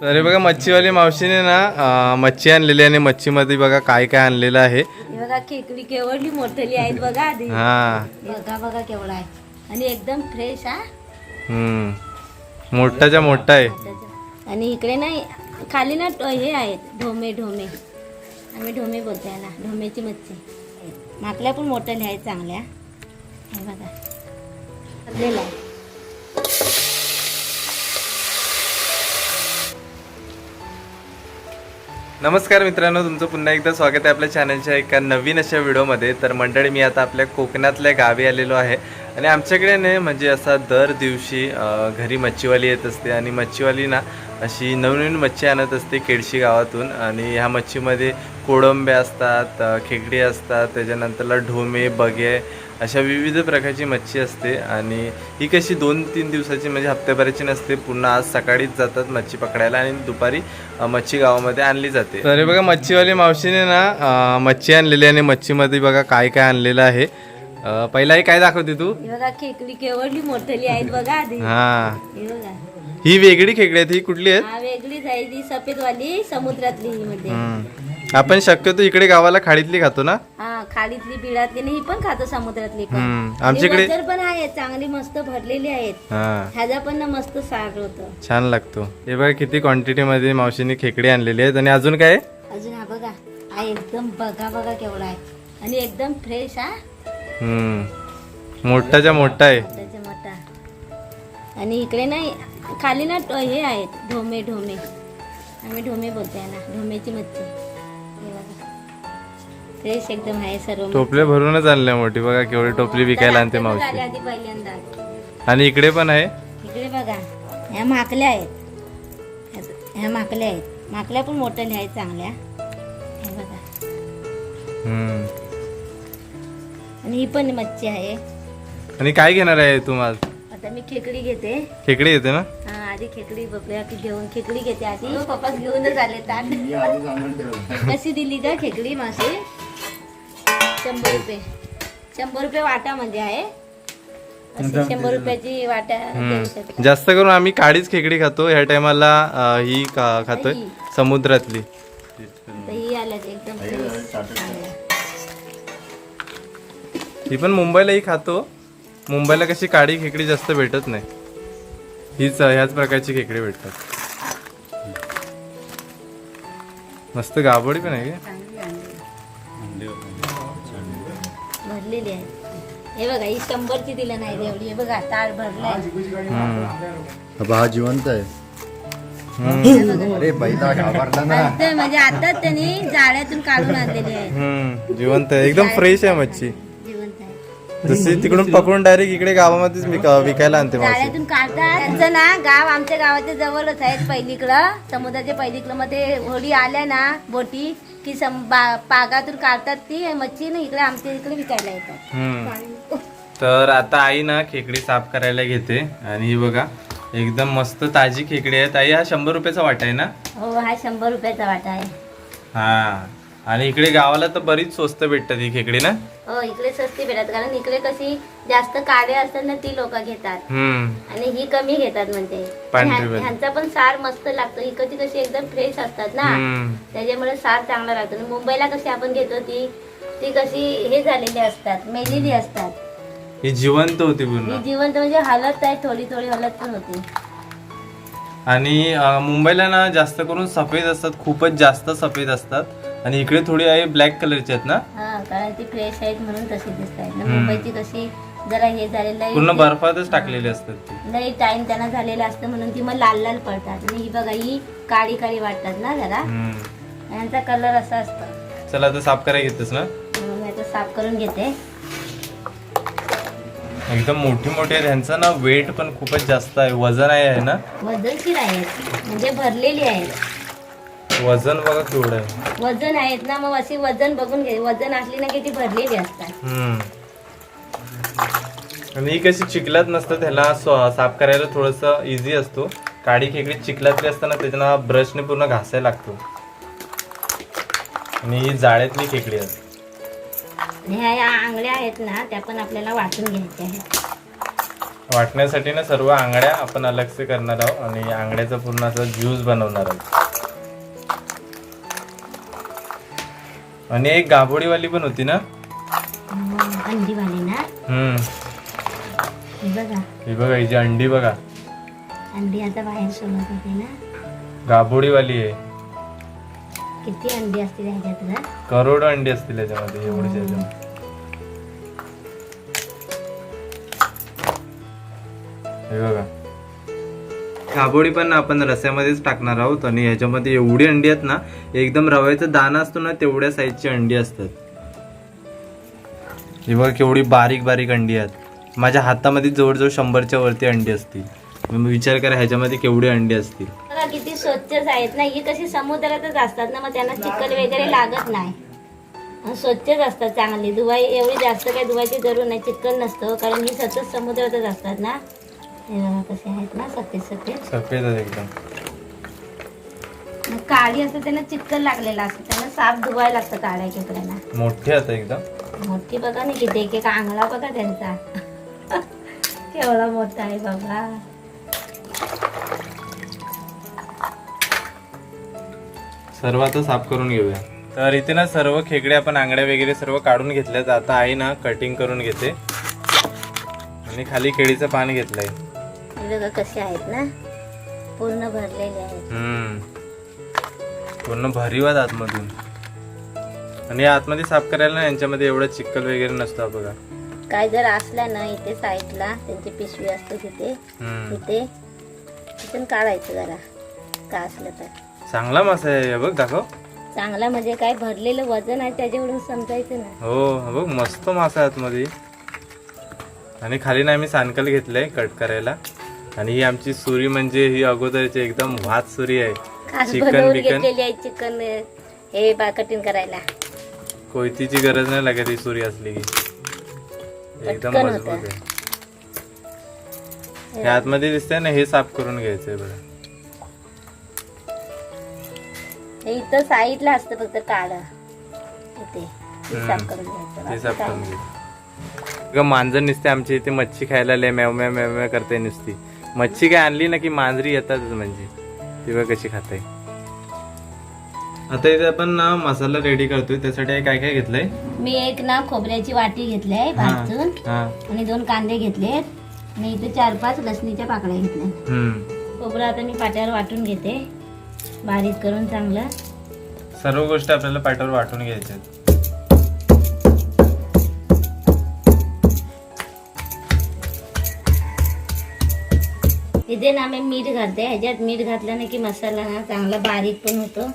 अरे बघा मच्छीवाली मावशीने ना मच्छी आणलेली आणि मच्छीमध्ये बघा काय काय आणलेलं आहे. बघा खेकडी केवढली मोठली आहेत बघा आधी. हा. बघा बघा केवढा आहे. आणि एकदम फ्रेश हा. हम्म. मोठाच्या मोठा आहे. आणि इकडे नाही खाली ना हे आहेत ढोमे ढोमे. आम्ही ढोमे बोलतो याला ढोमेची मच्छी. माकल्या पण मोठ्या आहेत चांगल्या. हे बघा. आहे नमस्कार मित्रांनो तुमचं पुन्हा एकदा स्वागत आहे आपल्या चॅनलच्या एका नवीन अशा व्हिडिओमध्ये. तर मंडळी मी आता आपल्या कोकणातल्या गावी आलेलो आहे. आणि आमच्याकडे नाही म्हणजे असा दर दिवशी घरी मच्छीवाली येत असते. आणि मच्छीवाली ना अशी नवनवीन मच्छी आणत असते केडशी गावातून. आणि ह्या मच्छीमध्ये कोळंबे असतात खेकडी असतात त्याच्यानंतरला ढोमे बगे अशा विविध प्रकारची मच्छी असते आणि ही कशी दोन तीन दिवसाची म्हणजे हप्त्याभराची नसते पुन्हा आज सकाळीच जातात मच्छी पकडायला आणि दुपारी अ, मच्छी गावामध्ये आणली जाते. तर हे बघा मच्छीवाली मावशीने ना मच्छी आणलेली आणि मच्छीमध्ये बघा काय काय आणलेलं आहे. अ, पहिला हे काय दाखवते तू? हे बघा खेकडी केवढली मोठली आहेत बघा आधी. हा. हे बघा. ही वेगळी खेकडी आहेत ही कुठली आहेत हा वेगळीच आहे ती सफेदवाली समुद्रातली ही मध्ये. आपण शक्यतो इकडे गावाला खाडीतली खातो ना? खाडीतली बिळातली आणि ही पण खातो समुद्रातली पण. हम्म. आमच्याकडे आणि पण आहेत चांगली मस्त भरलेली आहेत. हा. ह्याचा पण ना मस्त सार होतं. छान लागतो. हे बघा किती क्वांटिटी मध्ये मावशीने खेकडी आणलेली आहेत. आणि अजून काय? आहे? अजून हा बघा हा एकदम बघा बघा केवढा आहे. आणि एकदम फ्रेश हा. हम्म. मोठाच्या मोठा आहे. मोठा. आणि इकडे नाही खाली ना ट- हे आहेत ढोमे ढोमे. आम्ही ढोमे बोलतो याला ढोमेची मच्छी. फ्रेश एकदम आहे सर्व टोपले भरूनच आणल्या मोठी. बघा केवढी टोपली विकायला आणते मावशी. आधी पहिल्यांदा आणि इकडे पण आहे? इकडे बघा. ह्या माकल्या आहेत. ह्या- माकल्या आहेत. माकल्या पण मोठ्या आहेत चांगल्या. हे बघा. हम्म. आणि ही पण मच्छी आहे. आणि काय घेणार आहे तू आज आता मी खेकडी घेते. खेकडी येते ना? हा आधी खेकडी बघूया की घेऊन खेकडी घेते आधी. पप्पा घेऊनच आले ताट. कशी दिली का खेकडी मासे शंभर रुपये. शंभर रुपये वाटा म्हणजे आहे शंभर रुपयाची वाटा जास्त करून आम्ही काळीच खेकडी खातो. ह्या टायमाला ही का- खातोय. समुद्रातली. ही एकदम fresh. ही पण मुंबईलाही खातो. मुंबईला कशी काळी खेकडी जास्त भेटत नाही. हीच ह्याच प्रकारची खेकडी भेटतात. मस्त गाबोडी पण आहे आहे हे बघा ही शंभरची दिलं नाही हे बघा भरलाय. हम्म. बाबा हा जिवंत आहे. हम्म. अरे बैला घाबरला ना. आता म्हणजे आताच त्यांनी जाळ्यातून काढून आणलेली आहे. हम्म. जिवंत आहे. एकदम फ्रेश आहे मच्छी. जिवंत आहे. जशी तिकडून पकडून डायरेक्ट इकडे गावामध्येच विक- विकायला आणते जाळ्यातून काढतात त्यांचं ना गाव आमच्या गावाच्या जवळच आहेत पहिलीकडं. समुद्राच्या पहिलीकडं. मग ते होडी आल्या ना बोटी की सम बा- पागातून काढतात ती मच्छी ना इकडे आमच्या इकडे विकायला येतात. तर आता आई ना खेकडी साफ करायला घेते. आणि ही बघा एकदम मस्त ताजी खेकडी आहे. ताई हा शंभर रुपयाचा वाटा आहे ना? हो हा शंभर रुपयाचा वाटा आहे. हा. आणि इकडे गावाला तर बरीच स्वस्त भेटतात ही खेकडी ना? हो इकडे स्वस्ती भेटतात. कारण इकडे कशी जास्त काळे असतात ना ती लोक घेतात. हम्म. आणि ही कमी घेतात म्हणते. पांढरी ह्या- वाली. ह्यांचा पण सार मस्त लागतो. इकडची कशी एकदम फ्रेश असतात ना. हम्म. त्याच्यामुळे सार चांगला लागतो आणि मुंबईला कशी आपण घेतो ती ती कशी हे झालेली असतात मेलेली असतात. ही जिवंत होती पूर्ण. जिवंत म्हणजे हलत आहे थोडी थोडी हलत पण होती. आणि अं, मुंबईला ना जास्त करून सफेद असतात. खूपच जास्त सफेद असतात. आणि इकडे थोडी आहे ब्लॅक कलरची आहेत ना? हा कारण ती फ्रेश आहेत म्हणून तशी दिसत आहेत हम्म. मुंबईची कशी जरा हे झालेलं पूर्ण आहे बर्फातच टाकलेली असतात ती. लई टाइम त्यांना झालेला असतं म्हणून ती मग लाल लाल पडतात. आणि ही बघा ही काळी काळी वाटतात ना जरा हम्म. यांचा कलर असा असतो. चला आता साफ करायला घेतेस ना? म्हणून मी आता साफ करून घेते. एकदम मोठी मोठी आहे त्यांचं ना वेट पण खूपच जास्त आहे. वजन आहे आहे ना? वजनशीर आहेत. म्हणजे भरलेली आहेत. वजन बघा केवढं आहे. वजन आहेत ना मग अशी वजन बघून घे. वजन असली ना की ती भरलेली असतात. हम्म. आणि ही कशी चिखलात नसतं त्याला स्व- साफ करायला थोडस इझी असतो. काळी खेकडी चिखलातली असताना त्याच्यानं ब्रशने पूर्ण घासायला लागतो. आणि ही जाळ्यातली खेकडी असते आणि ह्या या आंगळ्या आहेत ना त्या पण आपल्याला वाटून घ्यायच्या आहेत. वाटण्यासाठी ना सर्व आंगड्या आपण अलगसे करणार आहोत आणि आंगड्याचा पूर्ण असं ज्यूस बनवणार आहोत. आणि एक गाभोडीवाली पण होती ना? अंडी वाली ना? हम्म. हे बघा. ही बघा हिची अंडी बघा. अंडी आता बाहेर सोडत होते ना? गाभोडीवाली आहे. किती अंडी असतील ह्याच्यात ना करोड अंडी असतील याच्यामध्ये एवढीच याच्यामध्ये हे बघा. काबोळी पण आपण रस्यामध्येच टाकणार आहोत आणि याच्यामध्ये एवढी अंडी आहेत ना एकदम रव्याचा दाना असतो ना तेवढ्या साईजची अंडी असतात. हे बघा केवढी बारीक बारीक अंडी आहेत. माझ्या हातामध्ये जवळजवळ शंभरच्या वरती अंडी असतील. मग विचार करा ह्याच्यामध्ये केवढी अंडी असतील. किती स्वच्छच आहेत ना ही कशी समुद्रातच असतात ना मग त्यांना चिकन वगैरे लागत नाही. स्वच्छच असतात चांगली. धुवाई एवढी जास्त काही धुवायची जरूर नाही चिकन नसतं हो, कारण ही सतत समुद्रातच असतात ना. कसे आहेत ना सफेद सफेद सफेद आहेत एकदम काळी असतं त्यांना चिकन लागलेलं असतं. त्यांना साफ धुवायला लागतं काळ्या खेकड्यांना. मोठे आता एकदम. मोठी बघा ना किती एक एक आंगळा बघा त्यांचा. केवढा मोठा आहे बघा सर्व आता साफ करून घेऊया. तर इथे ना सर्व खेकडे आपण आंगड्या वगैरे सर्व काढून घेतल्यात. आता आई ना कटिंग करून घेते. आणि खाली केळीचं पान घेतलंय. बघा कसे आहेत ना? पूर्ण भरलेले आहेत. हम्म. पूर्ण भरीवात आतमधून. आणि आतमध्ये साफ करायला ना यांच्यामध्ये एवढं चिक्कल वगैरे नसतो बघा. काय जर असला ना इथे साईडला त्यांची पिशवी असते तिथे तिथे तिथून काढायचं जरा. का असलं तर. चांगला मासा आहे बघ दाखव. चांगला म्हणजे काय भरलेलं वजन आहे त्याच्यावरून समजायचं ना. हो हा बघ मस्त मासा आहे आतमध्ये. आणि खाली ना आम्ही सानकल घेतलंय कट करायला. आणि ही आमची सुरी म्हणजे ही अगोदरची एकदम भात सुरी आहे. खास चिकन बनवून बिकन घेतलेली आहे चिकन हे बा कटिंग करायला. कोयतीची गरज नाही लागत ही सुरी असली की. एकदम पटकन मजबूत होतं. आहे. हे आतमध्ये दिसतंय ना हे साफ करून घ्यायचंय बघा. हे इथं साईडला असतं फक्त काढ इथे. ते साफ करून घ्यायचं. ते बाकी साफ काय करून नाही. घ्यायचं. ग मांजर नुसते आमच्या इथे मच्छी खायला लय मॅव मॅव मॅव करते नुसती. मच्छी काय आणली ना की मांजरी येतातच म्हणजे. ती बघ कशी खाते. आता इथे आपण ना मसाला रेडी करतोय. त्यासाठी काय काय घेतलंय? मी एक ना खोबऱ्याची वाटी घेतली आहे हा भाजून. हा. आणि दोन कांदे घेतलेत आणि इथे चार पाच लसणीच्या पाकळ्या घेतल्या हम्म. खोबरं आता मी पाट्यावर वाटून घेते. बारीक करून चांगलं. सर्व गोष्टी आपल्याला पाटावर वाटून घ्यायच्या आहेत. इथे ना मी मीठ घालते. ह्याच्यात मीठ घातल्याने की मसाला ना चांगला बारीक पण होतो.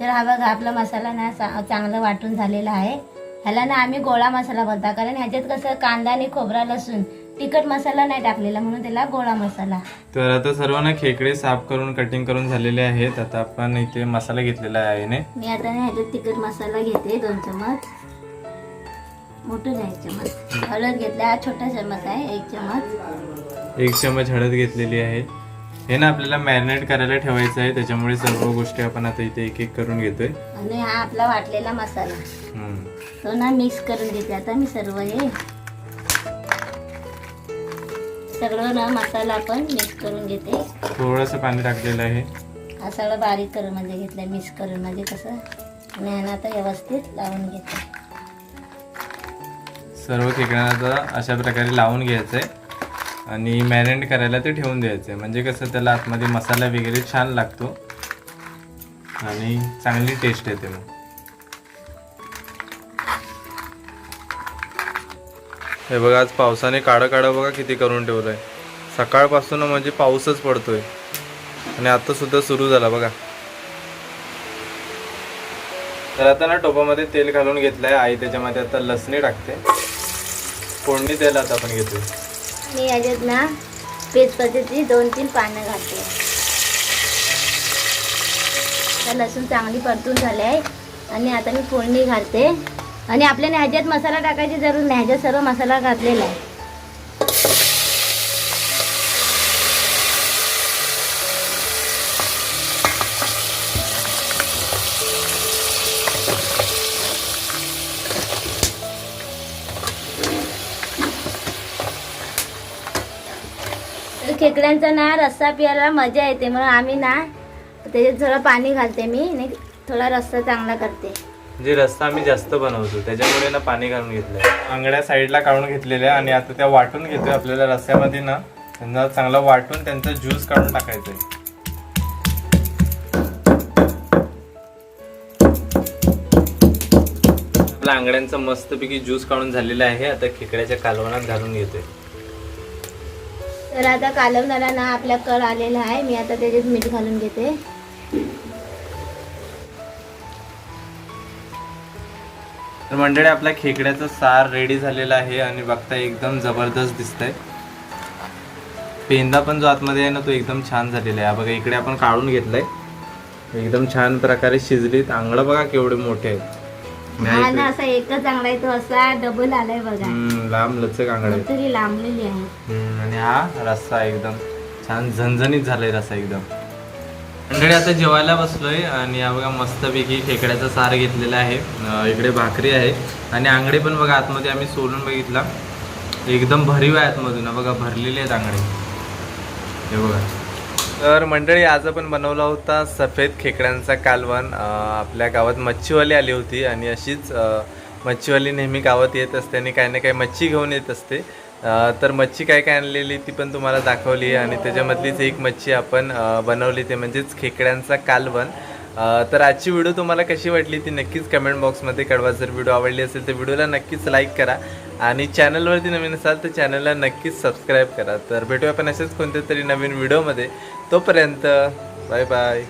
तर हा बघा आपला मसाला ना चांगला वाटून झालेला आहे. ह्याला ना आम्ही गोळा मसाला बोलता कारण ह्याच्यात कसं कांदा आणि खोबरा लसूण तिखट मसाला नाही टाकलेला म्हणून त्याला गोळा मसाला. तर आता सर्व ना खेकडे साफ करून कटिंग करून झालेले आहेत. आता आपण इथे मसाला घेतलेला आहे आईने मी आता ना ह्याच्यात तिखट मसाला घेते दोन चमच मोठं नाही एक चमच हळद घेतला हा छोटा चमच आहे एक चमच एक चमच हळद घेतलेली आहे. हे ना आपल्याला मॅरिनेट करायला ठेवायचं आहे त्याच्यामुळे सर्व गोष्टी आपण आता इथे एक एक करून घेतोय. आणि हा आपला वाटलेला मसाला. हम्म. तो ना मिक्स करून घेते. आता मी सर्व हे सगळं ना मसाला आपण मिक्स करून घेते. थोडंसं पाणी टाकलेलं आहे. हा सगळं बारीक करून म्हणजे घेतलं मिक्स करून म्हणजे कसं ह्यानं आता व्यवस्थित लावून घेते. सर्व खेकड्यांना आता अशा प्रकारे लावून घ्यायचं आहे आणि मॅरिनेट करायला ते ठेवून द्यायचं आहे म्हणजे कसं त्याला आतमध्ये मसाला वगैरे छान लागतो. आणि चांगली टेस्ट येते मग. हे बघा आज पावसाने काळं काळं बघा किती करून ठेवलं आहे सकाळपासून म्हणजे पाऊसच पडतोय. आणि आता सुद्धा सुरू झाला बघा. तर आता ना टोपामध्ये तेल घालून घेतलंय. आई त्याच्यामध्ये आता लसणी टाकते. फोडणी तेल आता आपण घेतो मी याच्यात ना तेजपत्त्याची दोन तीन पानं घालते आता लसूण चांगली परतून झाले आहे. आणि आता मी फोडणी घालते. आणि आपल्या ह्याच्यात मसाला टाकायची जरूर नाही ह्याच्यात सर्व मसाला घातलेला आहे. खेकड्यांचा ना रस्सा प्यायला मजा येते म्हणून आम्ही ना त्याच्यात थोडं पाणी घालते मी आणि थोडा रस्सा चांगला करते. जे रस्ता आम्ही जास्त बनवतो त्याच्यामुळे ना पाणी घालून घेतलंय. आंगड्या साईडला काढून घेतलेल्या आणि आता त्या वाटून घेतोय आपल्याला रस्स्यामध्ये ना. त्यांना चांगला वाटून त्यांचा ज्यूस काढून टाकायचंय. आपल्या आंगड्यांचा मस्तपैकी ज्यूस काढून झालेला आहे. आता खेकड्याच्या कालवणात घालून घेतोय. तर आता कालवणाला ना आपल्या कळ आलेला आहे. मी आता त्याच्यात मीठ घालून घेते. तर मंडळी आपल्या खेकड्याचं सार रेडी झालेला आहे आणि बघता एकदम जबरदस्त दिसतंय. पेंदा पण जो आतमध्ये आहे ना तो एकदम छान झालेला आहे. हा बघा इकडे आपण काढून घेतलाय. एकदम छान प्रकारे शिजलीत. आंगडं बघा केवढे मोठे आहेत. आणि ना इकडे- असा एकच चांगला आहे तो असा डबल आलाय बघा. हम्म, लांब लचक आंगडे आहेत. तरी लांबलेली आहे. हम्म, आणि हा रस्सा एकदम छान झणझणीत झालाय रस्सा एकदम. मंडळी आता जेवायला बसलोय आणि बघा मस्तपैकी खेकड्याचा सार घेतलेला आहे. इकडे भाकरी आहे. आणि आंगडे पण बघा आतमध्ये आम्ही सोलून बघितला. एकदम भरीव आहे आतमधून. बघा भरलेले आहेत आंगडे हे बघा. तर मंडळी आज आपण बनवला होता सफेद खेकड्यांचा कालवण. आपल्या गावात मच्छीवाली आली होती आणि अशीच मच्छीवाली नेहमी गावात येत असते आणि काही ना काही मच्छी घेऊन येत असते. तर मच्छी काय काय आणलेली ती पण तुम्हाला दाखवली आणि त्याच्यामधलीच एक मच्छी आपण बनवली ते म्हणजेच खेकड्यांचा कालवण. तर आजची व्हिडिओ तुम्हाला कशी वाटली ती नक्कीच कमेंट बॉक्समध्ये कळवा. जर व्हिडिओ आवडली असेल तर व्हिडिओला नक्कीच लाईक करा आणि चॅनलवरती नवीन असाल तर चॅनलला नक्कीच सबस्क्राईब करा. तर भेटूया आपण असेच कोणत्या तरी नवीन व्हिडिओमध्ये. तोपर्यंत बाय बाय